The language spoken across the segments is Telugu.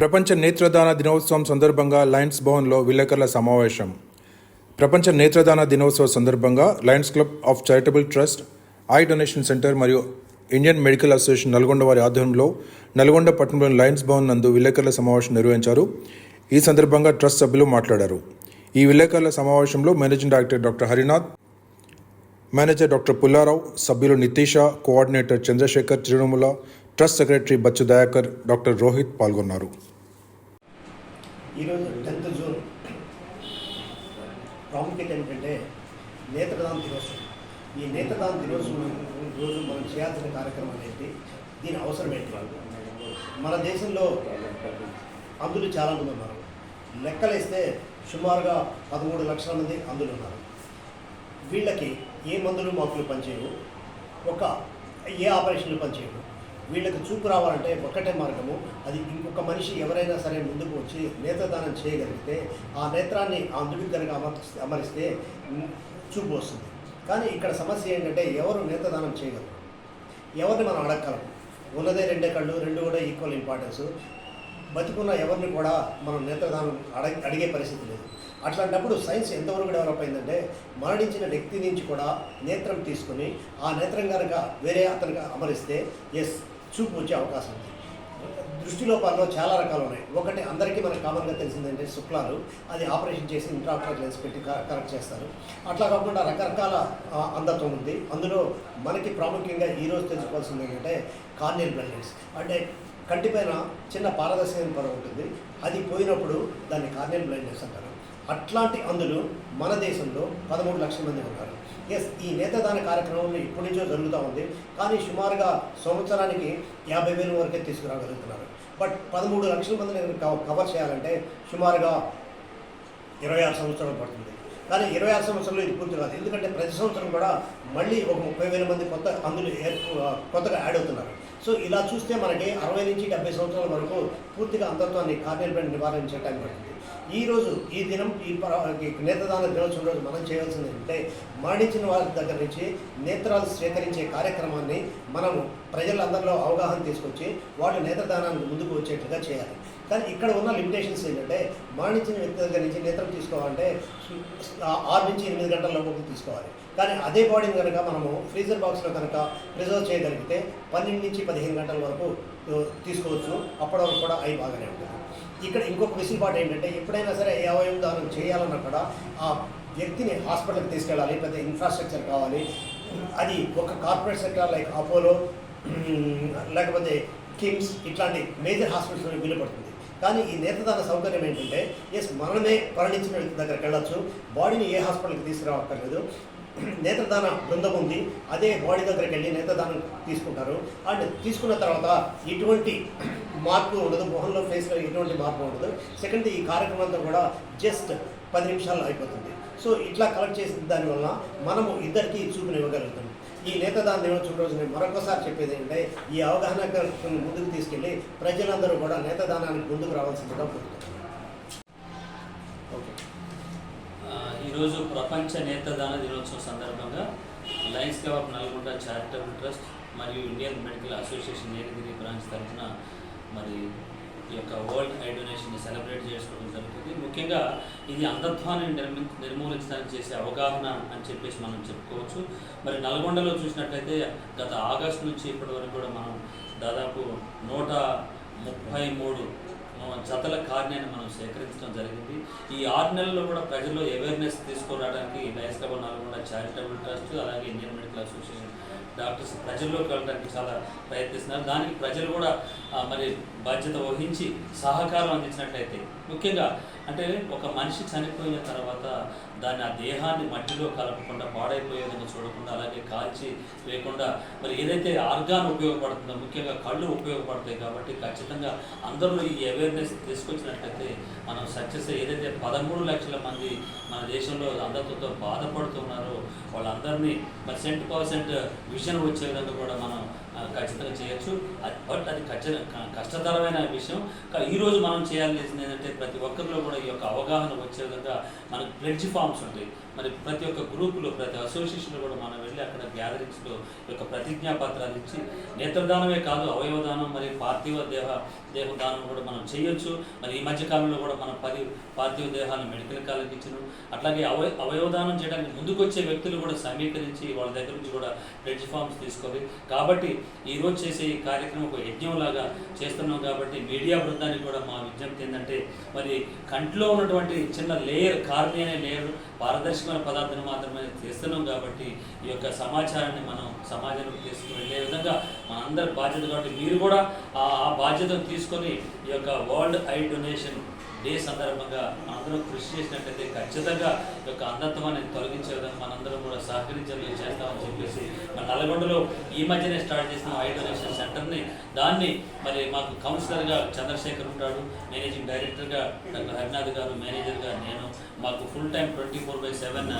ప్రపంచ నేత్రదాన దినోత్సవం సందర్భంగా లయన్స్ భవన్లో విలేకరుల సమావేశం. ప్రపంచ నేత్రదాన దినోత్సవ సందర్భంగా lions club of charitable trust eye donation centre మరియు ఇండియన్ మెడికల్ అసోసియేషన్ నల్గొండ వారి ఆధ్వర్యంలో నల్గొండ పట్టణంలోని లయన్స్ భవన్ నందు విలేకరుల సమావేశం నిర్వహించారు. ఈ సందర్భంగా ట్రస్ట్ సభ్యులు మాట్లాడారు. ఈ విలేకరుల సమావేశంలో managing director doctor Harinath manager doctor Pullarao సభ్యులు Nitisha coordinator Chandrasekhar Tirumala trust secretary Bachchu Dayakar doctor Rohit పాల్గొన్నారు. ఈరోజు టెన్త్ జూన్ ప్రాముఖ్యత ఏంటంటే నేత్రదాన దినోత్సవం. ఈ నేత్రదాన దినోత్సవం రోజు మనం చేయాల్సిన కార్యక్రమం ఏంటి దీని అవసరం ఏంటి? మన దేశంలో అందులు చాలామంది ఉన్నారు. లెక్కలేస్తే సుమారుగా పదమూడు లక్షల మంది అందులో ఉన్నారు. వీళ్ళకి ఏ మందులు మాకులు పనిచేయవు? ఒక ఏ ఆపరేషన్లు పనిచేయవు? వీళ్ళకి చూపు రావాలంటే ఒక్కటే మార్గము. అది ఇంకొక మనిషి ఎవరైనా సరే ముందుకు వచ్చి నేత్రదానం చేయగలిగితే ఆ నేత్రాన్ని ఆ అందుడికి కనుక అమర్ అమరిస్తే చూపు వస్తుంది. కానీ ఇక్కడ సమస్య ఏంటంటే ఎవరు నేత్రదానం చేయగలరు? ఎవరిని మనం అడగగలం? ఉన్నదే రెండే కళ్ళు రెండు కూడా ఈక్వల్ ఇంపార్టెన్స్ బతుకున్న ఎవరిని కూడా మనం నేత్రదానం అడగ అడిగే పరిస్థితి లేదు. అట్లాంటప్పుడు సైన్స్ ఎంతవరకు డెవలప్ అయిందంటే మరణించిన వ్యక్తి నుంచి కూడా నేత్రం తీసుకుని ఆ నేత్రం కనుక వేరే అతనికి అమరిస్తే ఎస్ చూపు వచ్చే అవకాశం ఉంది దృష్టిలోపాల్లో చాలా రకాలు ఉన్నాయి ఒకటి అందరికీ మనకు కామన్గా తెలిసిందంటే శుక్లాలు. అది ఆపరేషన్ చేసి ఇంట్రాక్టర్ లెన్స్ పెట్టి క- కరెక్ట్ చేస్తారు. అట్లా కాకుండా రకరకాల అందత్వం ఉంది. అందులో మనకి ప్రాముఖ్యంగా ఈరోజు తెలుసుకోవాల్సింది ఏంటంటే కార్నియల్ బ్లైండ్నెస్ అంటే కంటిపైన చిన్న పారదర్శకమైన పొర ఉంటుంది. అది పోయినప్పుడు దాన్ని కార్నియల్ బ్లైండ్నెస్ అంటారు. అట్లాంటి అందులో మన దేశంలో పదమూడు లక్షల మంది ఉన్నారు ఎస్ ఈ నేతదాన కార్యక్రమంలో ఇప్పటి నుంచో జరుగుతూ ఉంది. కానీ సుమారుగా సంవత్సరానికి యాభై వేల వరకే తీసుకురాగలుగుతున్నారు. బట్ పదమూడు లక్షల మందిని కవర్ చేయాలంటే సుమారుగా ఇరవై ఆరు సంవత్సరాలు పడుతుంది. కానీ ఇరవై ఆరు సంవత్సరాలు ఇది పూర్తి కాదు. ఎందుకంటే ప్రతి సంవత్సరం కూడా మళ్ళీ ఒక ముప్పై వేల మంది కొత్త అందులో కొత్తగా యాడ్ అవుతున్నారు. సో ఇలా చూస్తే మనకి అరవై నుంచి డెబ్బై సంవత్సరాల వరకు పూర్తిగా అంతత్వాన్ని కార్నియల్ బ్లడ్ నివారించడానికి పడుతుంది. ఈరోజు ఈ దినం ఈ పర- ఈ నేత్రదాన దినోత్సవం రోజు మనం చేయాల్సింది అంటే మరణించిన వారి దగ్గర నుంచి నేత్రాలు స్వీకరించే కార్యక్రమాన్ని మనము ప్రజలందరిలో అవగాహన తీసుకొచ్చి వాళ్ళు నేత్రదానానికి ముందుకు వచ్చేట్టుగా చేయాలి. కానీ ఇక్కడ ఉన్న లిమిటేషన్స్ ఏంటంటే మరణించిన వ్యక్తి దగ్గర నుంచి నేత్రం తీసుకోవాలంటే ఆరు నుంచి ఎనిమిది గంటల లోపు తీసుకోవాలి. కానీ అదే బాడీని కనుక మనము ఫ్రీజర్ బాక్స్లో కనుక ప్రిజర్వ్ చేయగలిగితే పన్నెండు నుంచి పదిహేను గంటల వరకు తీసుకోవచ్చు. అప్పటి వరకు కూడా అవి బాగానే ఉంటుంది. ఇక్కడ ఇంకొక వెసులుబాటు ఏంటంటే ఎప్పుడైనా సరే ఏ అవయవం దానం చేయాలన్నా కూడా ఆ వ్యక్తిని హాస్పిటల్కి తీసుకెళ్ళాలి పెద్ద ఇన్ఫ్రాస్ట్రక్చర్ కావాలి అది ఒక కార్పొరేట్ సెక్టర్ లైక్ అపోలో లేకపోతే కిమ్స్ ఇట్లాంటి మేజర్ హాస్పిటల్స్లో వీలు పడుతుంది. కానీ ఈ నేత్రదాన సౌకర్యం ఏంటంటే ఎస్ మనమే మరణించిన వ్యక్తి దగ్గరికి వెళ్ళొచ్చు బాడీని ఏ హాస్పిటల్కి తీసుకురావక్కర్లేదు నేత్రదాన బృందం ఉంది. అదే బాడీ దగ్గరికి వెళ్ళి నేత్రదానం తీసుకుంటారు. అండ్ తీసుకున్న తర్వాత ఎటువంటి మార్పు ఉండదు. మొహంలో ఫేస్లో ఎటువంటి మార్పు ఉండదు. సెకండ్ ఈ కార్యక్రమం అంతా కూడా జస్ట్ పది నిమిషాల్లో అయిపోతుంది. సో ఇట్లా కలెక్ట్ చేసిన దానివల్ల మనము ఇద్దరికి చూపునివ్వగలుగుతాం ఈ నేతదాన దినోత్సవం రోజు నేను మరొకసారి చెప్పేది ఏంటంటే ఈ అవగాహన ముందుకు తీసుకెళ్ళి ప్రజలందరూ కూడా నేతదానానికి ముందుకు రావాల్సిందిగా కోరుతున్నాను ఆ, ఈరోజు ప్రపంచ నేత్రదాన దినోత్సవం సందర్భంగా lions club of Nalgonda charitable trust మరియు Indian medical association Neelagiri branch తరఫున మరి ఈ యొక్క వరల్డ్ ఐ డొనేషన్ని సెలబ్రేట్ చేసుకోవడం జరుగుతుంది. ముఖ్యంగా ఇది అంధత్వాన్ని నిర్మి నిర్మూలించడానికి చేసే అవగాహన అని చెప్పేసి మనం చెప్పుకోవచ్చు. మరి నల్గొండలో చూసినట్లయితే గత ఆగస్టు నుంచి ఇప్పటి వరకు కూడా మనం దాదాపు నూట ముప్పై మూడు జతల కార్యాన్ని మనం సేకరించడం జరిగింది. ఈ ఆరు నెలల్లో కూడా ప్రజల్లో అవేర్నెస్ తీసుకురావడానికి లయన్స్ నల్గొండ చారిటబుల్ ట్రస్ట్ అలాగే ఇండియన్ మెడికల్ అసోసియేషన్ డాక్టర్స్ ప్రజల్లోకి వెళ్ళడానికి చాలా ప్రయత్నిస్తున్నారు. దానికి ప్రజలు కూడా మరి బాధ్యత వహించి సహకారం అందించినట్లయితే ముఖ్యంగా అంటే ఒక మనిషి చనిపోయిన తర్వాత దాన్ని ఆ దేహాన్ని మట్టిలో కలపకుండా పాడైపోయే విధంగా చూడకుండా అలాగే కాల్చి లేకుండా మరి ఏదైతే ఆర్గాన్ ఉపయోగపడుతుందో ముఖ్యంగా కళ్ళు ఉపయోగపడతాయి కాబట్టి ఖచ్చితంగా అందరూ ఈ అవేర్నెస్ తీసుకొచ్చినట్లయితే మనం సక్సెస్ ఏదైతే పదమూడు లక్షల మంది మన దేశంలో అంధత్వంతో బాధపడుతున్నారో వాళ్ళందరినీ మరి సెంట్ పర్సెంట్ విజన్ వచ్చే విధంగా కూడా మనం ఖచ్చితంగా చేయొచ్చు. అది బట్ అది ఖచ్చితంగా కష్టతరమైన విషయం. ఈరోజు మనం చేయాల్సింది ఏంటంటే ప్రతి ఒక్కరిలో కూడా ఈ యొక్క అవగాహన వచ్చే విధంగా మనకు ప్లెడ్జ్ ఫామ్స్ ఉంటాయి. మరి ప్రతి ఒక్క గ్రూపులో ప్రతి అసోసియేషన్లో కూడా మనం వెళ్ళి అక్కడ గ్యాదరింగ్స్లో ఈ యొక్క ప్రతిజ్ఞా పత్రాలు ఇచ్చి నేత్రదానమే కాదు అవయవదానం మరియు పార్థివ దేహ దేహదానం కూడా మనం చేయొచ్చు. మరి ఈ మధ్య కాలంలో కూడా మనం పది పార్థివ దేహాలను మెడికల్ కాలేజ్ ఇచ్చిన. అట్లాగే అవయ అవయవదానం చేయడానికి ముందుకొచ్చే వ్యక్తులు కూడా సమీకరించి వాళ్ళ దగ్గర నుంచి కూడా ప్లెడ్జ్ ఫామ్స్ తీసుకోవాలి. కాబట్టి ఈరోజు చేసే ఈ కార్యక్రమం ఒక యజ్ఞంలాగా చేస్తున్నాం కాబట్టి మీడియా బృందానికి కూడా మా విజ్ఞప్తి ఏంటంటే మరి కంట్లో ఉన్నటువంటి చిన్న లేయర్ కార్ని అనే లేయర్ పారదర్శకమైన పదార్థం మాత్రమే చేస్తున్నాం కాబట్టి ఈ యొక్క సమాచారాన్ని మనం సమాజంలోకి తీసుకువెళ్ళే విధంగా మనందరి బాధ్యత కాబట్టి మీరు కూడా ఆ బాధ్యతను తీసుకొని ఈ యొక్క వరల్డ్ ఐ డొనేషన్ డే సందర్భంగా మనందరం కృషి చేసినట్లయితే ఖచ్చితంగా ఈ యొక్క అంధత్వాన్ని తొలగించే విధంగా మనందరం కూడా సహకరించే చేస్తామని చెప్పేసి మన నల్గొండలో ఈ మధ్యనే స్టార్ట్ చేసిన ఐ డొనేషన్ సెంటర్ని దాన్ని మరి మాకు కౌన్సిలర్గా చంద్రశేఖర్ ఉంటాడు మేనేజింగ్ డైరెక్టర్గా డాక్టర్ హరినాథ్ గారు మేనేజర్గా నేను మాకు full time twenty four by seven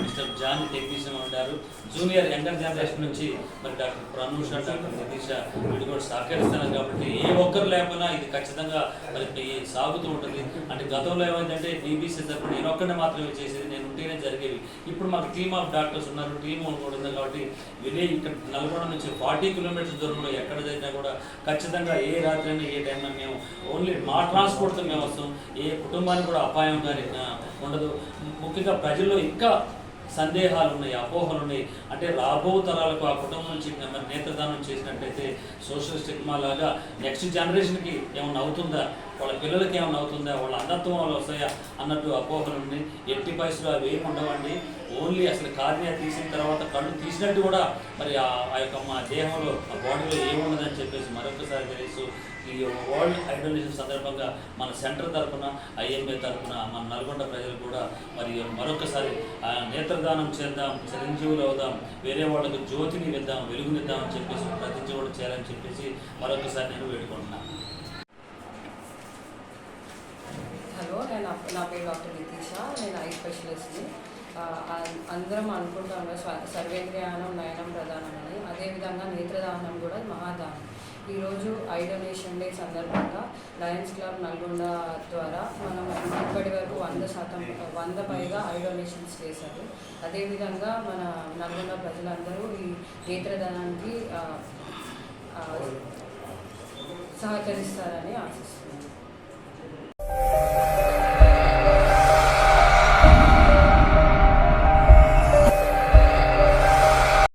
mister John technician ఉంటారు. జూనియర్ యంగర్ జనరేషన్ నుంచి మరి డాక్టర్ ప్రనూష డాక్టర్ నితీష వీళ్ళు కూడా సహకరిస్తున్నారు కాబట్టి ఏ ఒక్కరు లేకపోయినా ఇది ఖచ్చితంగా మరి సాగుతూ ఉంటుంది. అంటే గతంలో ఏమైందంటే డీబీసీ తరపున నేను ఒక్కడే మాత్రమే చేసేది నేను ఉంటేనే జరిగేవి. ఇప్పుడు మాకు టీమ్ ఆఫ్ డాక్టర్స్ ఉన్నారు టీమ్ కూడా ఉంది కాబట్టి విలేజ్ ఇక్కడ నల్గొండ నుంచి ఫార్టీ కిలోమీటర్స్ దూరంలో ఎక్కడ జరిగినా కూడా ఖచ్చితంగా ఏ రాత్రి అయినా ఏ టైంలో మేము ఓన్లీ మా ట్రాన్స్పోర్ట్తో మేము వస్తాం. ఏ కుటుంబానికి కూడా అపాయం కానీ ఉండదు. ముఖ్యంగా ప్రజల్లో ఇంకా సందేహాలు ఉన్నాయి అపోహలు ఉన్నాయి. అంటే రాబో తరాలకు ఆ కుటుంబం నుంచి మరి నేత్రదానం చేసినట్టయితే సోషల్ స్టిగ్మా లాగా నెక్స్ట్ జనరేషన్కి ఏమైనా అవుతుందా? వాళ్ళ పిల్లలకి ఏమైనా అవుతుందా? వాళ్ళ అంధత్వం వాళ్ళు వస్తాయా? అన్నట్టు అపోహలు ఎట్టి పరిస్థితులు అవి ఏమి ఉండవండి. ఓన్లీ అసలు కార్నియా తీసిన తర్వాత కళ్ళు తీసినట్టు కూడా మరి ఆ యొక్క మా దేహంలో ఆ బాడీలో ఏముండదని చెప్పేసి మరొకసారి తెలుసు ఈ వరల్డ్ ఐడోలేషన్ సందర్భంగా మన సెంటర్ తరఫున ఐఎంఏ తరఫున మన నల్గొండ ప్రజలు కూడా మరి మరొకసారి నేత్రదానం చేద్దాం చిరంజీవులు అవుదాం వేరే వాళ్ళకు జ్యోతిని విద్దాం వెలుగునిద్దాం అని చెప్పేసి ప్రతిజ్ఞ కూడా చేయాలని చెప్పేసి మరొకసారి నేను వేడుకుంటున్నాను. నా పేరు డాక్టర్ నితీష. నేను ఐ స్పెషలిస్ట్ని అందరం అనుకుంటాము స్వ- సర్వేంద్రియానం నయనం ప్రధానం అని అదేవిధంగా నేత్రదానం కూడా మహాదానం. ఈరోజు ఐ డొనేషన్ డే సందర్భంగా లయన్స్ క్లబ్ నల్గొండ ద్వారా మనం ఇప్పటి వరకు వంద శాతం వంద పైగా ఐ డొనేషన్స్ చేశారు. అదేవిధంగా మన నల్గొండ ప్రజలందరూ ఈ నేత్రదానానికి సహకరిస్తారని ఆశిస్తున్నాను.